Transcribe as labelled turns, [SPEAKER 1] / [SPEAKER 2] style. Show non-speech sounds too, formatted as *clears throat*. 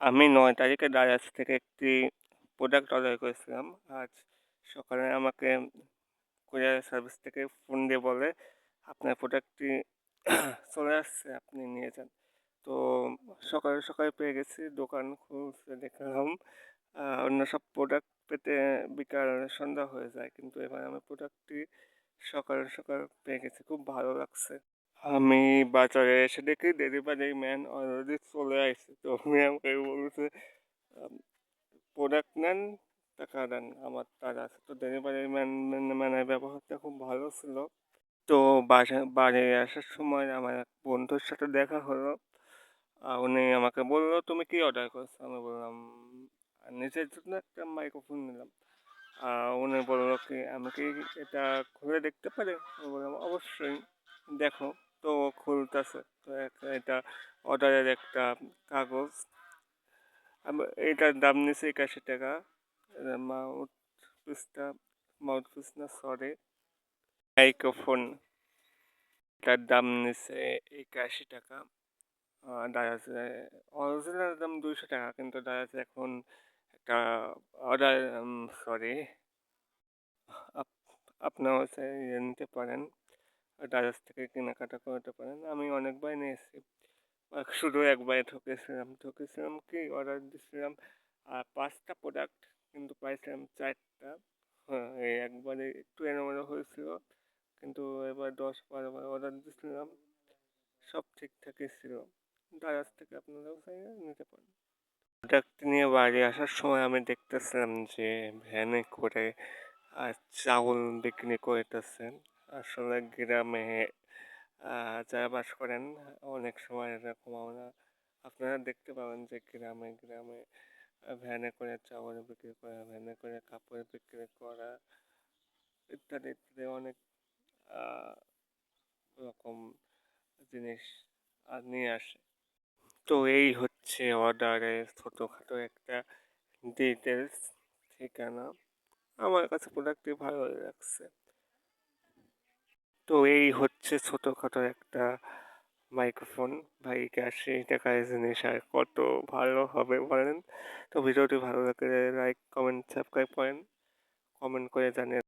[SPEAKER 1] আমি নয় তারিখে দারাজ থেকে একটি প্রোডাক্ট অর্ডার করেছিলাম। আজ সকালে আমাকে কুরিয়ার সার্ভিস থেকে ফোন দিয়ে বলে, আপনার প্রোডাক্টটি *clears throat* চলে আসছে, আপনি নিয়ে যান। তো সকালে সকালে পেয়ে গেছি, দোকান খুলতে দেখলাম অন্য সব প্রোডাক্ট পেতে বিকাল সন্ধ্যা হয়ে যায়, কিন্তু এবার আমি প্রোডাক্টটি সকাল সকাল পেয়ে গেছি, খুব ভালো লাগছে। আমি বাজারে এসে দেখি ডেলিভারি ম্যান অলরেডি চলে আসছে তো উনি আমাকে প্রোডাক্ট নেন টাকা দেন আমার তার তো ডেলিভারি ম্যান ম্যানের ব্যবহারটা খুব ভালো ছিল। তো বাসা বাড়ি আসার সময় আমার এক বন্ধুর সাথে দেখা হলো। আহ, উনি আমাকে বলল তুমি কি অর্ডার করছ? আমি বললাম নিজের জন্য একটা মাইক্রোফোন নিলাম। আহ, উনি বলল কি আমি কি এটা খুলে দেখতে পারি? আমি বললাম অবশ্যই দেখো। তো খুলতেছে। তো এটা অর্ডারের একটা কাগজ। এটার দাম নিছে একাশি টাকা। মাউথ পিসটা, মাউথ পিস না, সরি। মাইক্রোফোন, এটার দাম নিছে একাশি টাকা। দারাজে অরিজিনাল দাম দুইশো টাকা, কিন্তু দারাজে এখন একটা অর্ডার সরি। আপনারাও চাইলে নিতে পারেন দারাজ থেকে কেনাকাটা করতে পারেন। আমি অনেকবার নিয়েছি। শুধু একবারে ঠকেছিলাম ঠকেছিলাম কি? অর্ডার দিয়েছিলাম আর পাঁচটা প্রোডাক্ট কিন্তু পাইছিলাম চারটা। হ্যাঁ একবারে একটু এলোমেলো হয়েছিল, কিন্তু এবার দশ বারোবার অর্ডার দিয়েছিলাম সব ঠিকঠাকই ছিল। দারাজ থেকে আপনারাও চাইলে নিতে পারেন। প্রোডাক্ট নিয়ে বাড়ি আসার সময় আমি দেখতেছিলাম যে ভ্যানে করে, আর চাউল বিক্রি করতেছে আসলে গ্রামে যারা বাস করেন, অনেক সময় এরকম আমরা, আপনারা দেখতে পাবেন যে গ্রামে গ্রামে ভ্যানে করে চাউল বিক্রি করা, ভ্যানে করে কাপড় বিক্রি করা, ইত্যাদি ইত্যাদি অনেক রকম জিনিস নিয়ে আসে। তো এই হচ্ছে অর্ডারের ছোটোখাটো একটা ডিটেলস ঠিকানা। আমার কাছে প্রোডাক্টটি ভালো লাগছে। তো এই হচ্ছে ছোটোখাটো একটা মাইক্রোফোন ভাই আশি টাকায় জিনিস আর কত ভালো হবে বলেন? তো ভিডিওটি ভালো লাগলে লাইক কমেন্ট সাবস্ক্রাইব করেন। কমেন্ট করে জানিয়ে